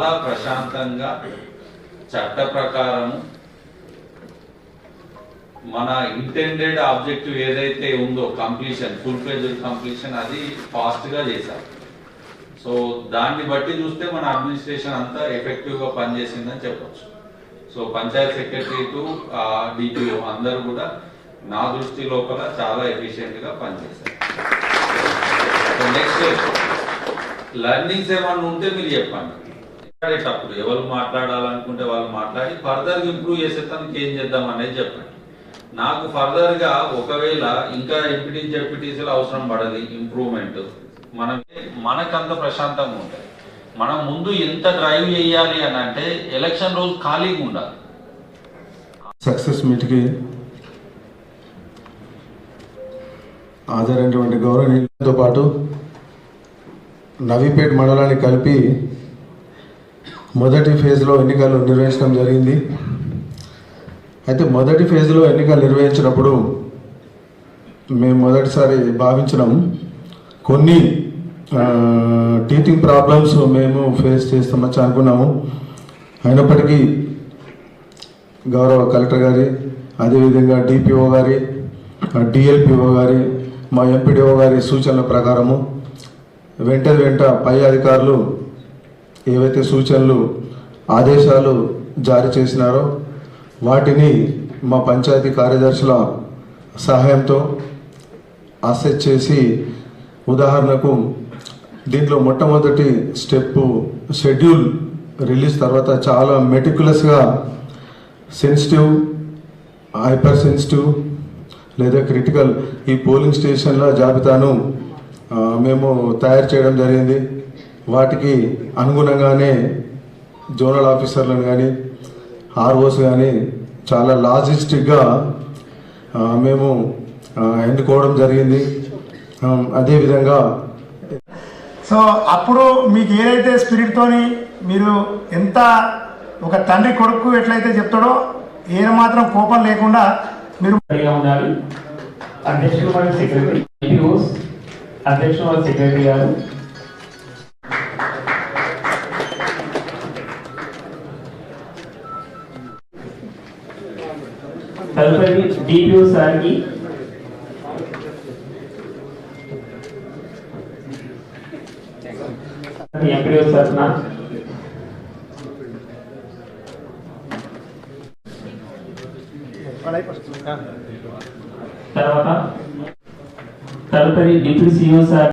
చాలా ప్రశాంతంగా చట్ట ప్రకారం మన ఇంటెండెడ్ ఆబ్జెక్టివ్ ఏదైతే ఉందో కంప్లీషన్ ఫుల్ పేజ్ కంప్లీషన్ అది ఫాస్ట్గా చేశారు. సో దాన్ని బట్టి చూస్తే మన అడ్మినిస్ట్రేషన్ అంతా ఎఫెక్టివ్గా పనిచేసిందని చెప్పొచ్చు. So panchayat secretary to DTO అందరూ కూడా నా దృష్టి లోపల చాలా ఎఫిషియెంట్గా పనిచేశారు. నెక్స్ట్ లర్నింగ్స్ ఏమన్నా ఉంటే మీరు చెప్పండి. మాట్లాడేటప్పుడు ఎవరు మాట్లాడాలనుకుంటే వాళ్ళు మాట్లాడి ఫర్దర్ ఇంప్రూవ్ చేసే తనకి ఏం చేద్దాం అనేది చెప్పండి. నాకు ఫర్దర్గా ఒకవేళ ఇంకా ఎంపీటీ జెడ్పీటీసీలు అవసరం పడదు ఇంప్రూవ్మెంట్ మనం మనకంత ప్రశాంతంగా ఉంటుంది. మనం ముందు ఎంత డ్రైవ్ చేయాలి అని అంటే ఎలక్షన్ రోజు ఖాళీగా ఉండాలి. సక్సెస్ మీట్కి హాజరైనటువంటి గౌరవనీయులతో పాటు నవీపేట్ మండలాన్ని కలిపి మొదటి ఫేజ్లో ఎన్నికలు నిర్వహించడం జరిగింది. అయితే మొదటి ఫేజ్లో ఎన్నికలు నిర్వహించినప్పుడు మేము మొదటిసారి భావించడం కొన్ని టీచింగ్ ప్రాబ్లమ్స్ మేము ఫేస్ చేస్తామని అనుకున్నాము. అయినప్పటికీ గౌరవ కలెక్టర్ గారి అదేవిధంగా డిపిఓ గారి డిఎల్పిఓ గారి మా ఎంపీడీఓ గారి సూచనల ప్రకారము వెంట వెంట పై అధికారులు ఏవైతే సూచనలు ఆదేశాలు జారీ చేసినారో వాటిని మా పంచాయతీ కార్యదర్శుల సహాయంతో అసెస్ చేసి ఉదాహరణకు దీంట్లో మొట్టమొదటి స్టెప్ షెడ్యూల్ రిలీజ్ తర్వాత చాలా మెటిక్యులస్గా సెన్సిటివ్ హైపర్ సెన్సిటివ్ లేదా క్రిటికల్ ఈ పోలింగ్ స్టేషన్ల జాబితాను మేము తయారు చేయడం జరిగింది. వాటికి అనుగుణంగానే జోనల్ ఆఫీసర్లను కానీ ఆర్ఓస్ కానీ చాలా లాజిస్టిక్గా మేము ఎన్నుకోవడం జరిగింది. అదేవిధంగా సో అప్పుడు మీకు ఏదైతే స్పిరిట్తోని మీరు ఎంత ఒక తండ్రి కొడుకు ఎట్లయితే చెప్తాడో ఏ మాత్రం కోపం లేకుండా మీరు ఉండాలి. అధ్యక్షులు మరియు సెక్రటరీ అధ్యక్షులు మరియు సెక్రటరీ గారు. తదుపరి డిపిఓ సార్కి ఎంపీఓ తరఫున తర్వాత తదుపరి డిప్యూటీ సిఇఓ సార్